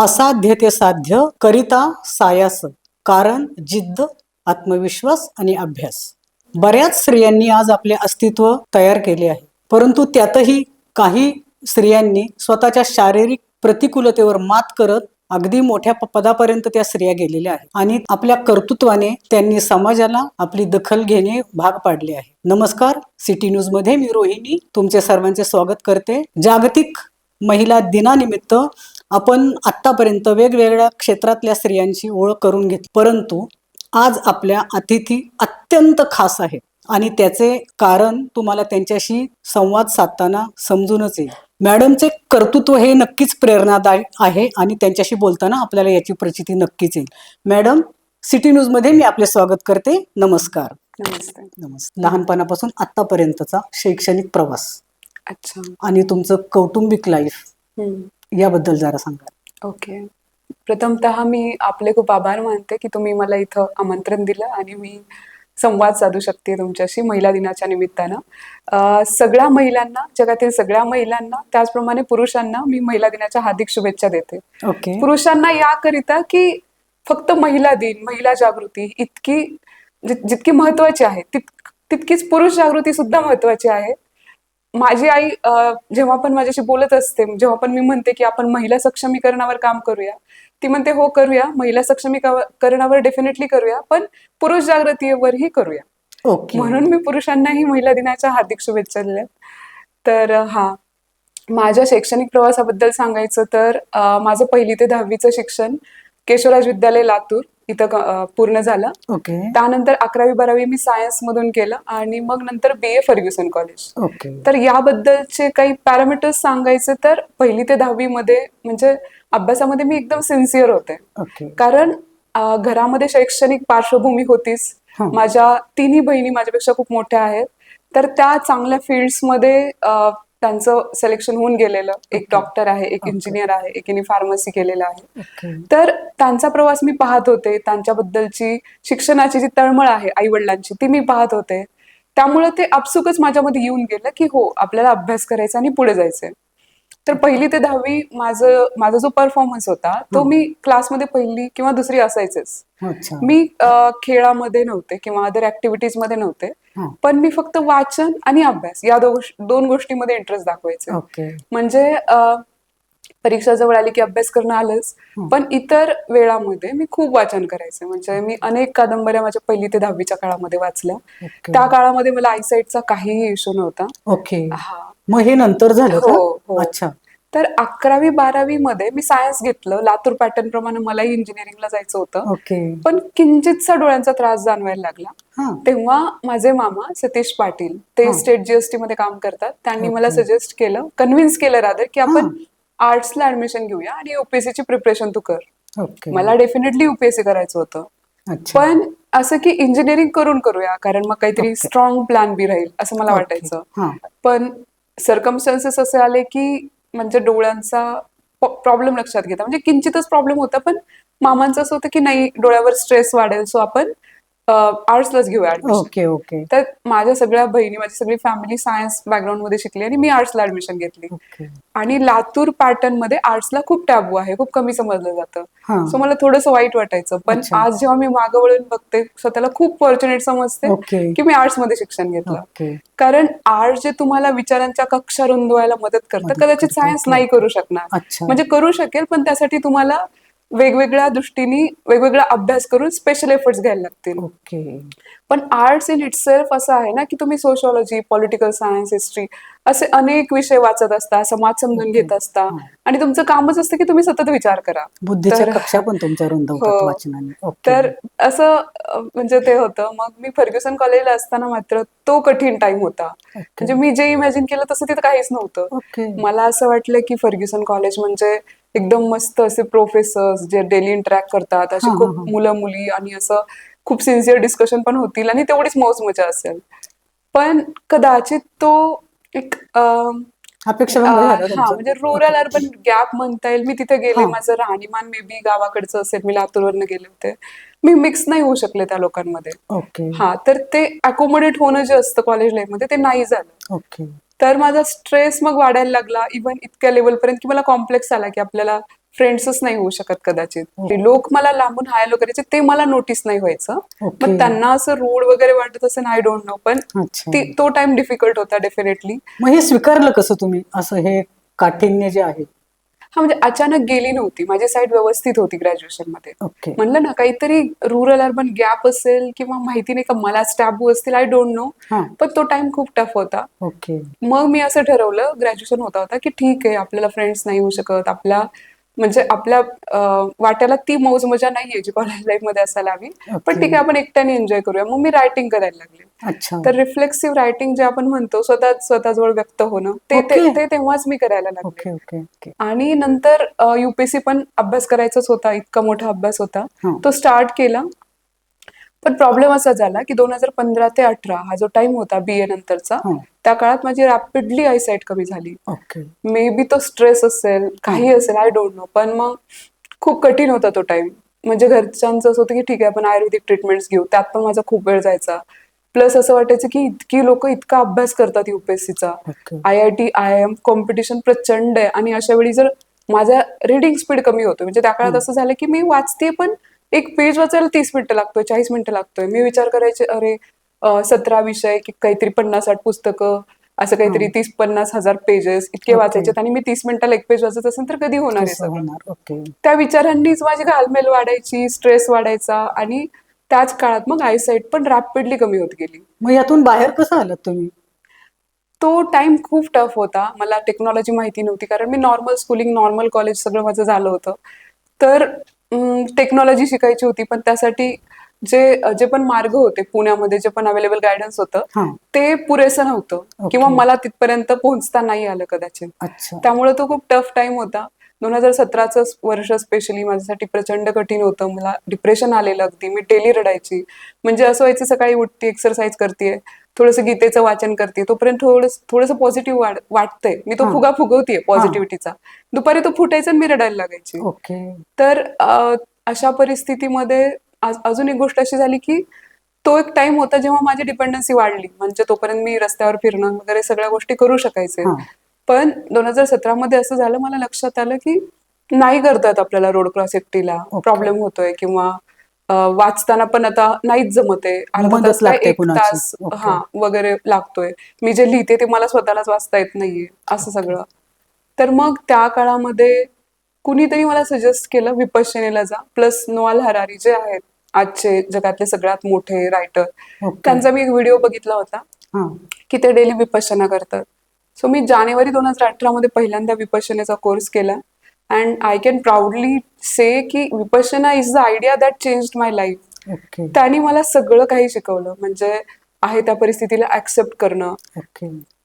असाध्य ते साध्य करिता सायास कारण जिद्द आत्मविश्वास आणि अभ्यास. बऱ्याच स्त्रियांनी आज आपले अस्तित्व तयार केले आहे. परंतु त्यातही काही स्त्रियांनी स्वतःच्या शारीरिक प्रतिकूलतेवर मात करत अगदी मोठ्या पदापर्यंत त्या स्त्रिया गेलेल्या आहेत. आणि आपल्या कर्तृत्वाने त्यांनी समाजाला आपली दखल घेणे भाग पाडले आहे. नमस्कार सिटी न्यूजमध्ये मी रोहिणी. तुमचे सर्वांचे स्वागत करते. जागतिक महिला दिनानिमित्त आपण आतापर्यंत वेगवेगळ्या क्षेत्रातल्या स्त्रियांची ओळख करून घेतली. परंतु आज आपल्या अतिथी अत्यंत खास आहेत. आणि त्याचे कारण तुम्हाला त्यांच्याशी संवाद साधताना समजूनच येईल. मॅडमचे कर्तृत्व हे नक्कीच प्रेरणादायक आहे आणि त्यांच्याशी बोलताना आपल्याला याची प्रचिती नक्कीच येईल. मॅडम सिटी न्यूजमध्ये मी आपले स्वागत करते. नमस्कार. नमस्ते नमस्कार. लहानपणापासून आतापर्यंतचा शैक्षणिक प्रवास. अच्छा. आणि तुमचं कौटुंबिक लाईफ. याबद्दल जरा सांगा. ओके. प्रथमतः मी आपले खूप आभार मानते की तुम्ही मला इथं आमंत्रण दिलं आणि मी संवाद साधू शकते तुमच्याशी महिला दिनाच्या निमित्तानं. अं, सगळ्या महिलांना जगातील सगळ्या महिलांना त्याचप्रमाणे पुरुषांना मी महिला दिनाच्या हार्दिक शुभेच्छा देते. ओके. पुरुषांना याकरिता की फक्त महिला दिन महिला जागृती इतकी जि- जितकी महत्वाची आहे तित- तितकीच पुरुष जागृती सुद्धा महत्वाची आहे. माझी आई जेव्हा पण माझ्याशी बोलत असते जेव्हा पण मी म्हणते की आपण महिला सक्षमीकरणावर काम करूया ती म्हणते हो करूया महिला सक्षमीकरणावर डेफिनेटली करूया पण पुरुष जागृतीवरही करूया. ओके. म्हणून मी पुरुषांनाही महिला दिनाच्या हार्दिक शुभेच्छा दिल्या. तर हा माझ्या शैक्षणिक प्रवासाबद्दल सांगायचं तर माझं पहिली ते दहावीचं शिक्षण केशवराज विद्यालय लातूर इथं पूर्ण झालं. ओके. त्यानंतर अकरावी बारावी मी सायन्स मधून केलं आणि मग नंतर B A Fergusson college okay. तर याबद्दलचे काही पॅरामीटर्स सांगायचे तर पहिली ते दहावी मध्ये म्हणजे अभ्यासामध्ये मी एकदम सिन्सिअर होते. ओके. कारण घरामध्ये शैक्षणिक पार्श्वभूमी होतीच. माझ्या तिन्ही बहिणी माझ्यापेक्षा खूप मोठ्या आहेत. तर त्या चांगल्या फिल्ड्समध्ये त्यांचं सिलेक्शन होऊन गेलेलं. एक डॉक्टर आहे एक Okay. इंजिनियर आहे एकीने फार्मसी केलेलं आहे. तर त्यांचा प्रवास मी पाहत होते. त्यांच्याबद्दलची शिक्षणाची जी तळमळ आहे आई वडिलांची ती मी पाहत होते. त्यामुळे ते आपसुकच माझ्यामध्ये येऊन गेलं की हो आपल्याला अभ्यास करायचा आणि पुढे जायचंय. तर पहिली ते दहावी माझं माझा जो परफॉर्मन्स होता तो. मी क्लासमध्ये पहिली किंवा दुसरी असायचेच. मी खेळामध्ये नव्हते किंवा अदर ऍक्टिव्हिटीजमध्ये नव्हते. पण मी फक्त वाचन आणि अभ्यास या दोन गोष्टीमध्ये इंटरेस्ट दाखवायचे. ओके. म्हणजे परीक्षा जवळ आली की अभ्यास करणं आलंच. पण इतर वेळामध्ये मी खूप वाचन करायचे. म्हणजे मी अनेक कादंबऱ्या माझ्या पहिली ते दहावीच्या काळामध्ये वाचल्या. त्या काळामध्ये मला आयसाईटचा काहीही इश्यू नव्हता. ओके. हा. मग हे नंतर झालं हो, हो. अच्छा. तर अकरावी बारावी मध्ये मी सायन्स घेतलं. लातूर पॅटर्न प्रमाणे मलाही इंजिनिअरिंगला जायचं होतं. ओके पण किंचितसा डोळ्यांचा त्रास जाणवायला लागला. हा. तेव्हा माझे मामा सतीश पाटील ते हा. स्टेट जीएसटी मध्ये काम करतात. त्यांनी मला. सजेस्ट केलं कन्व्हिन्स केलं रादर की आपण. आर्ट्सला ऍडमिशन घेऊया आणि युपीएससी ची प्रिपरेशन तू कर. ओके मला डेफिनेटली युपीएससी करायचं होतं. अच्छा. पण असं की इंजिनिअरिंग करून करूया कारण मग काहीतरी. स्ट्रॉंग प्लॅन बी राहील असं मला. वाटायचं. हा. पण सर्कमस्टन्सेस असे आले की म्हणजे डोळ्यांचा प्रॉब्लेम लक्षात घेता. म्हणजे किंचितच प्रॉब्लेम होता पण मामांचं असं होतं की नाही डोळ्यावर स्ट्रेस वाढेल सो आपण आर्ट्सलाच घेऊया ओके ओके. तर माझ्या सगळ्या बहिणी माझी सगळी फॅमिली सायन्स बॅकग्राऊंडमध्ये शिकली आणि मी आर्ट्सला ऍडमिशन घेतली. आणि लातूर पॅटर्नमध्ये आर्ट्सला खूप टॅबू आहे खूप कमी समजलं जातं. सो मला थोडंसं वाईट वाटायचं. पण. आज जेव्हा मी मागं वळून बघते स्वतःला खूप फॉर्च्युनेट समजते की मी आर्ट्समध्ये शिक्षण घेतलं. कारण आर्ट जे तुम्हाला विचारांच्या कक्षा रुंदवायला मदत करतं कदाचित सायन्स. नाही करू शकणार. म्हणजे करू शकेल पण त्यासाठी तुम्हाला वेगवेगळ्या दृष्टीने वेगवेगळा अभ्यास करून स्पेशल एफर्ट्स घ्यायला लागतील. ओके पण आर्ट्स इन इटसेल्फ असं आहे ना की तुम्ही सोशॉलॉजी पॉलिटिकल सायन्स हिस्ट्री असे अनेक विषय वाचत असता समाज समजून घेत असता. हा. आणि तुमचं कामच असतं की तुम्ही सतत विचार करा. बुद्धीच्या तर- कक्षा पण तुमच्या हो. तर असं म्हणजे ते होतं. मग मी फर्ग्युसन कॉलेजला असताना मात्र तो कठीण टाइम होता. म्हणजे मी जे इमॅजिन केलं तसं तिथं काहीच नव्हतं. मला असं वाटलं की फर्ग्युसन कॉलेज म्हणजे एकदम मस्त असे प्रोफेसर्स जे डेली इंटरॅक्ट करतात असे हा, खूप. मुलं मुली आणि असं खूप सिन्सिअर डिस्कशन पण होतील आणि तेवढीच मौज मजा असेल. पण कदाचित तो एक अपेक्षा हा. म्हणजे रुरल अर्बन गॅप म्हणता येईल. मी तिथे गेले. माझं राहणीमान मे बी गावाकडचं असेल मी लातूरवरनं गेले होते. मी मिक्स नाही होऊ शकले त्या लोकांमध्ये. हा तर ते अकोमोडेट होणं जे असतं कॉलेज लाईफमध्ये ते नाही झालं. तर माझा स्ट्रेस मग वाढायला लागला. इव्हन इतक्या लेवल पर्यंत की मला कॉम्प्लेक्स आला की आपल्याला फ्रेंड्सच नाही होऊ शकत कदाचित. हो. लोक मला लांबून हाय हॅलो करायचे ते मला नोटीस नाही व्हायचं. मग त्यांना असं रूड वगैरे वाटत असेल आय डोंट नो पण तो टाइम डिफिकल्ट होता डेफिनेटली मग हे स्वीकारलं कसं तुम्ही? असं हे काठिण्य जे आहे हा म्हणजे अचानक गेली नव्हती. माझी साईड व्यवस्थित होती ग्रॅज्युएशनमध्ये. म्हणलं ना काहीतरी रुरल अर्बन गॅप असेल किंवा माहिती नाही का मला टॅबू असतील आय डोंट नो पण तो टाइम खूप टफ होता. मग मी असं ठरवलं ग्रॅज्युएशन होता होता की ठीक आहे आपल्याला फ्रेंड्स नाही होऊ शकत. आपल्या म्हणजे आपल्या वाट्याला ती मौज मजा नाहीये जी कॉलेज लाईफमध्ये असायला हवी. पण. ठीक आहे आपण एकट्याने एन्जॉय करूया. मग मी रायटिंग करायला लागले. तर रिफ्लेक्सिव्ह रायटिंग जे आपण म्हणतो स्वतः स्वतःजवळ व्यक्त होणं ते तेव्हाच मी करायला लागले. आणि नंतर युपीएससी पण अभ्यास करायचाच होता इतका मोठा अभ्यास होता. तो स्टार्ट केला. पण प्रॉब्लेम असा झाला की दोन हजार पंधरा ते अठरा हा जो टाइम होता बी ए नंतरचा. त्या काळात माझी रॅपिडली आयसाईट कमी झाली. मे बी तो स्ट्रेस असेल काही असेल आय डोंट नो पण मग खूप कठीण होता तो टाइम म्हणजे घरच्यांचं असं होतं की ठीक आहे आपण आयुर्वेदिक ट्रीटमेंट्स घेऊ. त्यात पण माझा खूप वेळ जायचा. प्लस असं वाटायचं की इतकी लोक इतका अभ्यास करतात युपीएससीचा I I T I M competition प्रचंड आहे. आणि अशा वेळी जर माझा रिडिंग स्पीड कमी होतो म्हणजे त्या काळात असं झालं की मी वाचते पण एक पेज वाचायला तीस मिनिटं लागतोय चाळीस मिनिटं लागतोय. मी विचार करायचे अरे सतरा विषय की काहीतरी पन्नास साठ पुस्तकं असं काहीतरी तीस पन्नास हजार पेजेस इतके. वाचायचे आणि मी तीस मिनिटाला एक पेज वाचत असेल तर कधी होणार आहे त्या विचारांनीच माझी घालमेल वाढायची स्ट्रेस वाढायचा आणि त्याच काळात मग आयसाईट पण रॅपिडली कमी होत गेली. मग यातून बाहेर कसं आलात तुम्ही? तो टाइम खूप टफ होता. मला टेक्नॉलॉजी माहिती नव्हती कारण मी नॉर्मल स्कूलिंग नॉर्मल कॉलेज सगळं माझं झालं होतं. तर टेक्नॉलॉजी शिकायची होती पण त्यासाठी जे जे पण मार्ग होते पुण्यामध्ये जे पण अवेलेबल गायडन्स होतं ते पुरेसं नव्हतं. किंवा मला तिथपर्यंत पोहोचता नाही आलं कदाचित. त्यामुळे तो खूप टफ टाइम होता. दोन हजार सतराचं वर्ष स्पेशली माझ्यासाठी प्रचंड कठीण होतं. मला डिप्रेशन आलेलं अगदी. मी डेली रडायची. म्हणजे असं व्हायचं सकाळी उठते एक्सरसाइज करते थोडंसं गीतेचं वाचन करते तोपर्यंत थोडस थोडंसं पॉझिटिव्ह वाटतंय. मी तो. फुगा फुगवतीये पॉझिटिव्हिटीचा दुपारी तो फुटायचा आणि मी रडायला लागायची. ओके. तर अशा परिस्थितीमध्ये अजून एक गोष्ट अशी झाली की तो एक टाइम होता जेव्हा माझी डिपेंडन्सी वाढली म्हणजे तोपर्यंत मी रस्त्यावर फिरणं वगैरे सगळ्या गोष्टी करू शकायचे. पण दोन हजार सतरा मध्ये असं झालं मला लक्षात आलं की नाही करतात आपल्याला रोड क्रॉस एकटीला. प्रॉब्लेम होतोय किंवा वाचताना पण आता नाहीच जमते अर्धा तास एक. तास. हा वगैरे लागतोय मी जे लिहिते ते मला स्वतःलाच वाचता येत नाहीये असं सगळं तर मग त्या काळामध्ये कुणीतरी मला सजेस्ट केलं विपश्यनेला जा. प्लस नोआल हरारी जे आहेत आजचे जगातले सगळ्यात मोठे रायटर त्यांचा मी एक व्हिडिओ बघितला होता. की ते डेली विपश्यना करतात. सो मी जानेवारी दोन हजार अठरा मध्ये पहिल्यांदा विपश्यनेचा कोर्स केला. And I can proudly say की Vipassana is the idea that change my life त्यांनी मला सगळं काही शिकवलं. म्हणजे आहे त्या परिस्थितीला ऍक्सेप्ट करणं.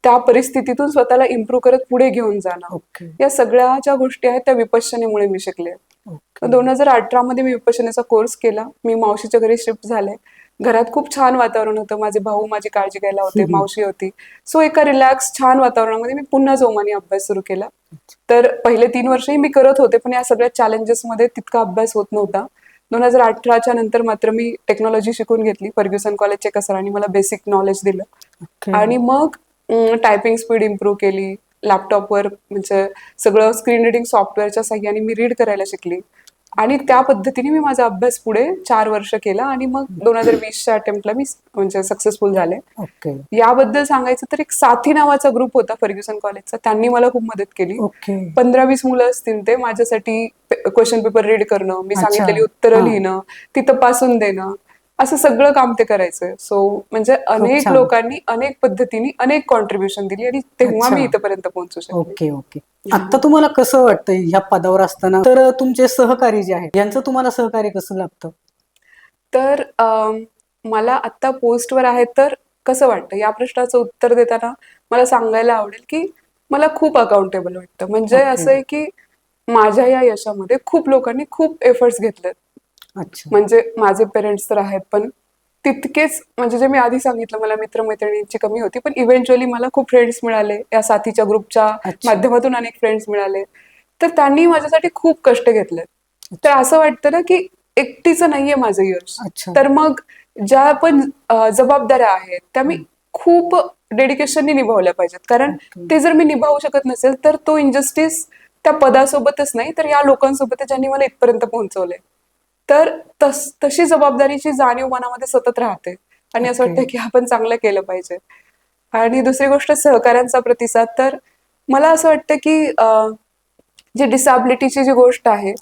त्या परिस्थितीतून स्वतःला इम्प्रूव्ह करत पुढे घेऊन जाणं. ओके. या सगळ्या ज्या गोष्टी आहेत त्या विपश्यनेमुळे मी शिकले. ओके. दोन हजार अठरा मध्ये मी विपश्यनेचा कोर्स केला. मी मावशीच्या घरी शिफ्ट झाले. घरात खूप छान वातावरण होतं. माझे भाऊ माझी काळजी घ्यायला होते. मावशी होती. सो एका रिलॅक्स छान वातावरणामध्ये मी पुन्हा जोमाने अभ्यास सुरू केला. तर पहिले तीन वर्षही मी करत होते पण या सगळ्या challenges मध्ये तितका अभ्यास होत नव्हता. दोन हजार अठराच्या नंतर मात्र मी टेक्नॉलॉजी शिकून घेतली. फर्ग्युसन कॉलेजच्या एका सरांनी मला बेसिक नॉलेज दिलं. आणि मग टायपिंग स्पीड इम्प्रूव्ह केली. लॅपटॉपवर म्हणजे सगळं स्क्रीन रिडिंग सॉफ्टवेअरच्या साह्याने मी रीड करायला शिकली. आणि त्या पद्धतीने मी माझा अभ्यास पुढे चार वर्ष केला आणि मग दोन हजार वीसच्या अटेम्प्टला मी म्हणजे सक्सेसफुल झाले. ओके. याबद्दल सांगायचं तर एक साथी नावाचा ग्रुप होता फर्ग्युसन कॉलेजचा. त्यांनी मला खूप मदत केली. ओके. पंधरा वीस मुलं असतील ते माझ्यासाठी क्वेश्चन पेपर रीड करणं मी. सांगितलेली उत्तरं. लिहिणं ती तपासून देणं. असं सगळं काम ते करायचंय सो म्हणजे अनेक छान. लोकांनी अनेक पद्धतीने अनेक कॉन्ट्रीब्युशन दिली आणि तेव्हा अच्छा. मी इथपर्यंत पोहोचू शकले. Okay okay. आता तुम्हाला कसं वाटतं ह्या पदावर असताना? तर तुमचे सहकारी जे आहेत यांचं तुम्हाला सहकार्य कसं लागतं तर अम, मला आत्ता पोस्टवर आहे तर कसं वाटतं? या प्रश्नाचं उत्तर देताना मला सांगायला आवडेल की मला खूप अकाउंटेबल वाटतं. म्हणजे. असं आहे की माझ्या या यशामध्ये खूप लोकांनी खूप एफर्ट्स घेतलेत म्हणजे माझे पेरेंट्स तर आहेत पण तितकेच म्हणजे जे मी आधी सांगितलं मला मित्रमैत्रिणींची कमी होती पण इव्हेंच्युअली मला खूप फ्रेंड्स मिळाले. या साथीच्या ग्रुपच्या. माध्यमातून अनेक फ्रेंड्स मिळाले. तर त्यांनी माझ्यासाठी खूप कष्ट घेतले तर असं वाटतं ना की एकटीचं नाहीये माझं यश. तर मग ज्या पण जबाबदाऱ्या आहेत त्या मी खूप डेडिकेशननी निभावल्या पाहिजेत. कारण. ते जर मी निभावू शकत नसेल तर तो इनजस्टिस त्या पदासोबतच नाही तर या लोकांसोबत ज्यांनी मला इथपर्यंत पोहोचवलंय. तर तस तशी जबाबदारीची जाणीव मनामध्ये सतत राहते. आणि असं. वाटतं की आपण चांगलं केलं पाहिजे. आणि दुसरी गोष्ट सहकाऱ्यांचा प्रतिसाद. तर मला असं वाटतं की जी डिसॅबिलिटीची जी गोष्ट आहे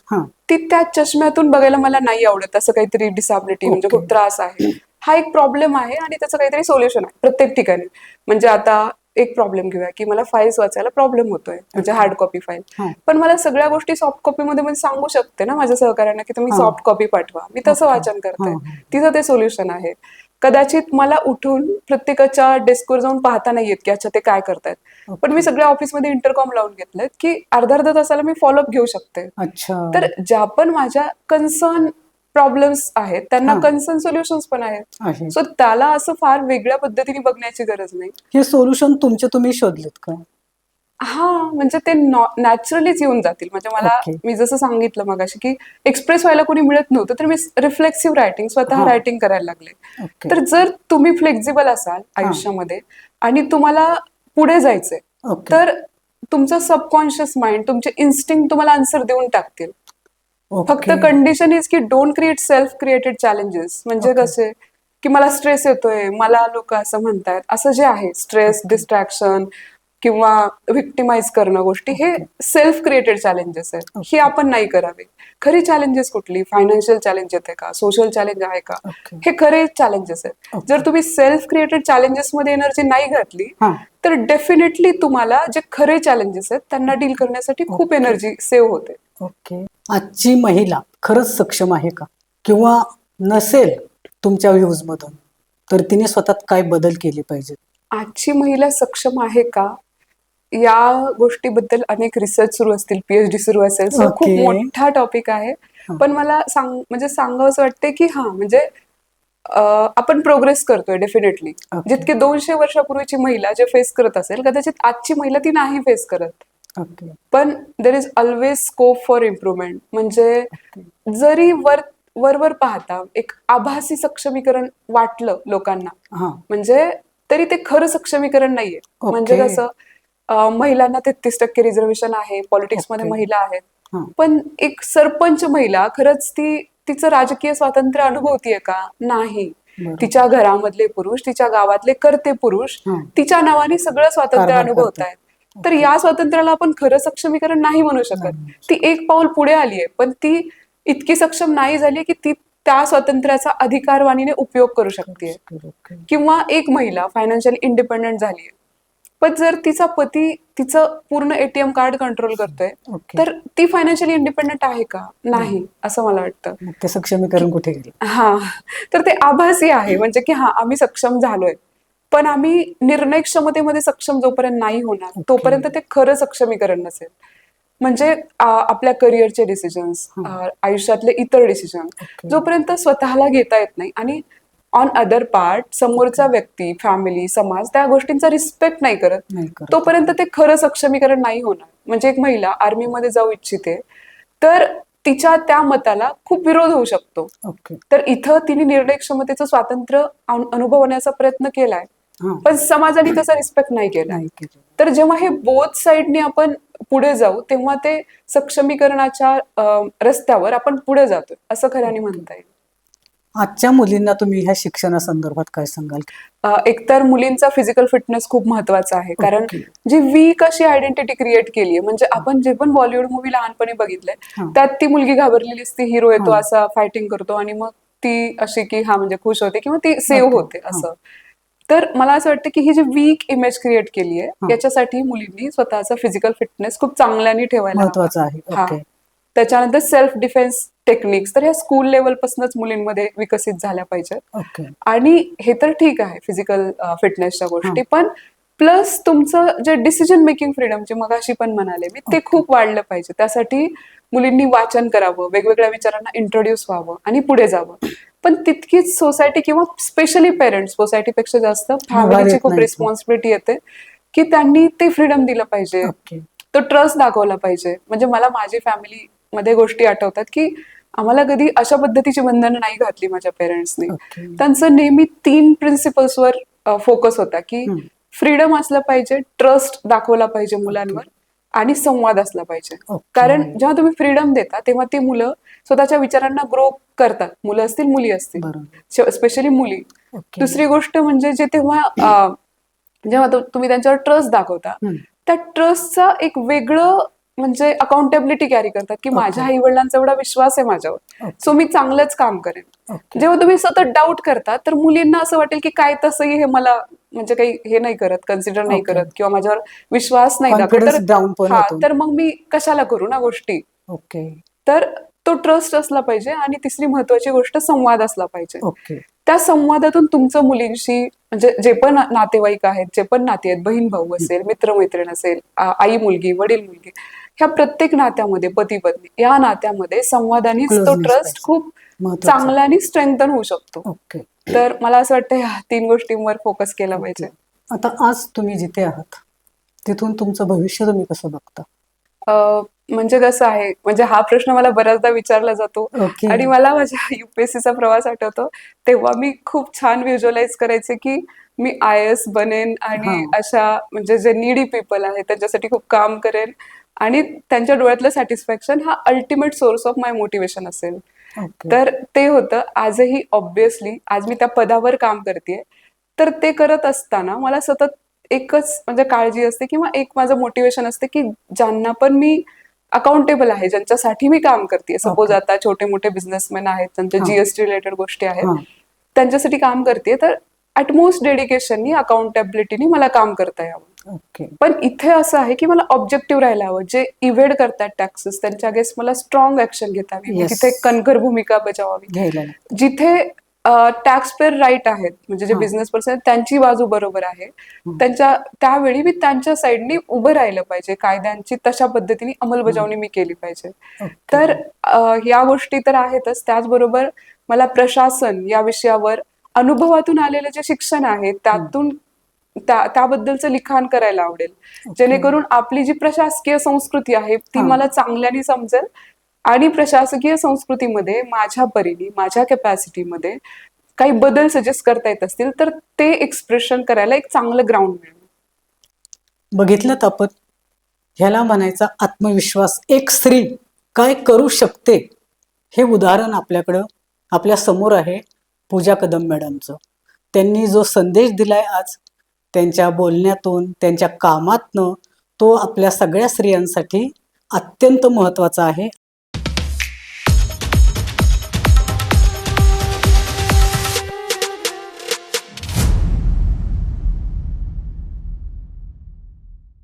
ती त्या चष्म्यातून बघायला मला नाही आवडत. असं काहीतरी डिसॅबिलिटी म्हणजे. खूप त्रास आहे. हा एक प्रॉब्लेम आहे आणि त्याचं काहीतरी सोल्युशन आहे प्रत्येक ठिकाणी. म्हणजे आता एक प्रॉब्लेम घेऊया की मला फाईल्स वाचायला प्रॉब्लेम होतोय म्हणजे हार्ड कॉपी फाईल. पण मला सगळ्या गोष्टी सॉफ्ट कॉपी मध्ये मी सांगू शकते ना माझ्या सहकार्यांना की तुम्ही. सॉफ्ट कॉपी पाठवा. मी तसं. वाचन करते. तिथं ते सोल्युशन आहे. कदाचित मला उठून प्रत्येकाच्या डेस्कवर जाऊन पाहता नाही येत की अच्छा ते काय करतायत. पण मी सगळ्या ऑफिसमध्ये इंटरकॉम लावून घेतलेत की अर्धा अर्धा तासाला मी फॉलोअप घेऊ शकते. अच्छा. तर ज्या पण माझ्या कन्सर्न प्रॉब्लेम्स आहेत. त्यांना. कन्सर्न सोल्युशन्स पण आहेत. आहे सो त्याला असं फार वेगळ्या पद्धतीने बघण्याची गरज नाही. हे सोल्युशन तुमचे तुम्ही शोधलेत का? हा म्हणजे ते नॅचरलीच येऊन जातील. म्हणजे मला. मी जसं सांगितलं मगाशी की एक्सप्रेस व्हायला कोणी मिळत नव्हतं तर मी रिफ्लेक्सिव्ह रायटिंग स्वतः. रायटिंग करायला लागले. तर जर तुम्ही फ्लेक्झिबल असाल आयुष्यामध्ये आणि तुम्हाला पुढे जायचंय तर तुमचं सबकॉन्शियस माइंड तुमचे इन्स्टिंग तुम्हाला आन्सर देऊन टाकतील. फक्त. कंडिशन इज की don't create self created challenges म्हणजे. कसे? की मला स्ट्रेस येतोय मला लोक असं म्हणतायत. असं जे आहे स्ट्रेस डिस्ट्रॅक्शन किंवा व्हिक्टिमाइज करणं गोष्टी हे सेल्फ क्रिएटेड चॅलेंजेस आहेत. हे आपण नाही करावे. खरी चॅलेंजेस कुठली? फायनान्शियल चॅलेंज येते का? सोशल चॅलेंज आहे का. हे खरे चॅलेंजेस आहेत. जर तुम्ही सेल्फ क्रिएटेड चॅलेंजेस मध्ये एनर्जी नाही घातली तर डेफिनेटली तुम्हाला जे खरे चॅलेंजेस आहेत त्यांना डील करण्यासाठी खूप. एनर्जी सेव्ह होते. ओके. आजची महिला खरंच सक्षम आहे का? किंवा नसेल तुमच्या व्ह्यूज मधून तर तिने स्वतःत काय बदल केले पाहिजेत? आजची महिला सक्षम आहे का? या गोष्टीबद्दल अनेक रिसर्च सुरू असतील पीएचडी सुरू असेल सो खूप Okay. मोठा टॉपिक आहे. पण मला सांग म्हणजे सांगावं असं वाटते की हा म्हणजे अं, आपण प्रोग्रेस करतोय डेफिनेटली Okay. जितके दोनशे वर्षापूर्वीची महिला जे फेस करत असेल कदाचित आजची महिला ती नाही फेस करत. ओके पण there is always scope for improvement म्हणजे जरी वर वरवर पाहता एक आभासी सक्षमीकरण वाटलं लोकांना म्हणजे तरी ते खरं सक्षमीकरण नाहीये. म्हणजे कसं महिलांना तेहतीस टक्के रिझर्वेशन आहे पॉलिटिक्समध्ये Okay. महिला आहेत पण एक सरपंच महिला खरंच ती तिचं राजकीय स्वातंत्र्य अनुभवतीये का नाही. तिच्या घरामधले पुरुष तिच्या गावातले करते पुरुष. तिच्या नावाने सगळं स्वातंत्र्य कारभार अनुभवत करतात. आहेत तर या स्वातंत्र्याला आपण खरं सक्षमीकरण नाही म्हणू शकत. ती एक पाऊल पुढे आली आहे पण ती इतकी सक्षम नाही झाली की ती त्या स्वातंत्र्याचा अधिकारवाणीने उपयोग करू शकते. किंवा एक महिला फायनान्शियल इंडिपेंडेंट झाली आहे. पण जर तिचा पती तिचं पूर्ण एटीएम कार्ड कंट्रोल करतोय. तर ती फायनान्शियली इंडिपेंडेंट आहे का? नाही असं मला वाटतं. सक्षमीकरण कुठे हा. तर ते आभासी आहे म्हणजे की हा आम्ही सक्षम झालोय. पण आम्ही निर्णय क्षमतेमध्ये सक्षम जोपर्यंत नाही होणार Okay. तोपर्यंत ते खरं सक्षमीकरण नसेल. म्हणजे आपल्या करिअरचे डिसिजन्स आयुष्यातले इतर डिसिजन Okay. जोपर्यंत स्वतःला घेता येत नाही आणि ऑन अदर पार्ट समोरचा व्यक्ती फॅमिली समाज त्या गोष्टींचा रिस्पेक्ट नाही करत. तोपर्यंत ते खरं सक्षमीकरण नाही होणार. म्हणजे एक महिला आर्मीमध्ये जाऊ इच्छिते तर तिच्या त्या मताला खूप विरोध होऊ शकतो. ओके. तर इथं तिने निर्णय क्षमतेचं स्वातंत्र्य अनु- अनुभवण्याचा प्रयत्न केलाय. पण समाजाने तसा रिस्पेक्ट नाही केला. तर जेव्हा हे बोथ साईडने आपण पुढे जाऊ तेव्हा ते सक्षमीकरणाच्या रस्त्यावर आपण पुढे जातोय असं खऱ्याने म्हणता येईल. आजच्या मुलींना तुम्ही ह्या शिक्षणासंदर्भात काय सांगाल? एकतर मुलींचा फिजिकल फिटनेस खूप महत्त्वाचा आहे. कारण. जी वीक अशी आयडेंटिटी क्रिएट केली आहे म्हणजे आपण जे पण बॉलिवूड मूवी लहानपणी बघितलंय. त्यात ती मुलगी घाबरलेली असते हिरो येतो. असा फायटिंग करतो आणि मग ती अशी की हा म्हणजे खुश होते किंवा ती सेव्ह. होते असं. तर मला असं वाटतं की ही जी वीक इमेज क्रिएट केली आहे. याच्यासाठी मुलींनी स्वतःचा फिजिकल फिटनेस खूप चांगल्याने ठेवायला. महत्वाचं आहे. त्याच्यानंतर सेल्फ डिफेन्स टेक्निक्स तर ह्या स्कूल लेवलपासूनच मुलींमध्ये विकसित झाल्या पाहिजेत. आणि हे तर ठीक आहे फिजिकल फिटनेसच्या गोष्टी पण प्लस तुमचं जे डिसिजन मेकिंग फ्रीडम जे मगाशी पण म्हणाले मी ते खूप वाढलं पाहिजे. त्यासाठी मुलींनी वाचन करावं वेगवेगळ्या विचारांना इंट्रोड्यूस व्हावं आणि पुढे जावं. पण तितकीच सोसायटी किंवा स्पेशली पेरेंट्स सोसायटीपेक्षा जास्त फॅमिलीची खूप. रिस्पॉन्सिबिलिटी येते. की त्यांनी ते फ्रीडम दिलं पाहिजे. तो ट्रस्ट दाखवला पाहिजे. म्हणजे मला माझी फॅमिली मध्ये गोष्टी आठवतात की आम्हाला कधी अशा पद्धतीची बंधनं नाही घातली माझ्या पेरेंट्सनी त्यांचं नेहमी तीन प्रिन्सिपल्सवर फोकस होता की. फ्रीडम असलं पाहिजे ट्रस्ट दाखवला पाहिजे मुलांवर. आणि संवाद असला पाहिजे. कारण जेव्हा तुम्ही फ्रीडम देता तेव्हा ती मुलं स्वतःच्या विचारांना ग्रो करतात मुलं असतील मुली असतील स्पेशली मुली. दुसरी गोष्ट म्हणजे जे तेव्हा जेव्हा तुम्ही त्यांच्यावर ट्रस्ट दाखवता. त्या ट्रस्टचा एक वेगळं म्हणजे अकाउंटेबिलिटी कॅरी करतात की माझ्या आई वडिलांचा एवढा विश्वास आहे माझ्यावर. सो मी चांगलंच काम करेन. जेव्हा तुम्ही सतत डाऊट करता तर मुलींना असं वाटेल की काय तसंही हे मला म्हणजे काही हे नाही करत कन्सिडर नाही. करत किंवा माझ्यावर विश्वास नाही दाखवत. तर मग मी कशाला करू ना गोष्टी ओके तर तो ट्रस्ट असला पाहिजे आणि तिसरी महत्वाची गोष्ट संवाद असला पाहिजे त्या संवादातून तुमचं मुलींशी म्हणजे जे पण नातेवाईक आहेत जे पण नाते आहेत बहीण भाऊ असेल मित्रमैत्रीण असेल आई मुलगी वडील मुलगी ह्या प्रत्येक नात्यामध्ये पती पत्नी या नात्यामध्ये संवादानेच तो ट्रस्ट. खूप महत्वाचं. चांगला आणि स्ट्रेंथन होऊ शकतो. ओके. तर मला असं वाटतं ह्या तीन गोष्टींवर फोकस केला पाहिजे. आता आज तुम्ही जिथे आहात तिथून तुमचं भविष्य तुम्ही कसं बघता? म्हणजे कसं आहे म्हणजे हा प्रश्न मला बऱ्याचदा विचारला जातो. आणि मला माझ्या युपीएससीचा प्रवास आठवतो तेव्हा मी खूप छान व्हिज्युअलाइज करायचे की मी आय एस बनेन आणि. अशा म्हणजे जे निडी पीपल आहेत त्यांच्यासाठी खूप काम करेन आणि त्यांच्या डोळ्यातलं सॅटिस्फॅक्शन हा ultimate source of my motivation असेल तर ते होतं आजही ऑब्विसली आज मी त्या पदावर काम करते तर ते करत असताना मला सतत एकच म्हणजे काळजी असते किंवा एक माझं मोटिवेशन असते की ज्यांना पण मी अकाउंटेबल आहे ज्यांच्यासाठी मी काम करते सपोज Okay. आता छोटे मोठे बिझनेसमॅन आहेत त्यांच्या. जीएसटी रिलेटेड गोष्टी. आहेत त्यांच्यासाठी काम करते तर ॲटमोस्ट डेडिकेशननी अकाउंटेबिलिटीनी मला काम करता यावं ओके पण इथे असं आहे की मला ऑब्जेक्टिव्ह राहायला हवं जे इव्हेड करतात टॅक्सेस त्यांच्या अगेन्स्ट मला स्ट्रॉंग ऍक्शन घेतावी मी Yes. तिथे कणखर भूमिका बजावावी. जिथे टॅक्स पेअर राईट आहेत. म्हणजे जे. बिझनेस पर्सन त्यांची बाजू बरोबर आहे. त्यांच्या त्यावेळी मी त्यांच्या साईडनी उभं राहिलं पाहिजे. कायद्यांची तशा पद्धतीने अंमलबजावणी मी केली पाहिजे. तर या गोष्टी तर आहेतच. त्याचबरोबर मला प्रशासन या विषयावर अनुभवातून आलेलं जे शिक्षण आहे त्यातून त्या त्याबद्दलचं लिखाण करायला आवडेल. जेणेकरून आपली जी प्रशासकीय संस्कृती आहे ती. मला चांगल्याने समजेल. आणि प्रशासकीय संस्कृतीमध्ये माझ्या परीने माझ्या कॅपॅसिटीमध्ये काही बदल सजेस्ट करता येत असतील तर ते एक्सप्रेशन करायला एक चांगलं ग्राउंड मिळेल. बघितलं आपण ह्याला म्हणायचा आत्मविश्वास. एक स्त्री काय करू शकते? हे उदाहरण आपल्याकडं आपल्यासमोर आहे पूजा कदम मॅडमचं. त्यांनी जो संदेश दिलाय आज त्यांच्या बोलण्यातून त्यांच्या कामातनं तो आपल्या सगळ्या स्त्रियांसाठी अत्यंत महत्त्वाचा आहे.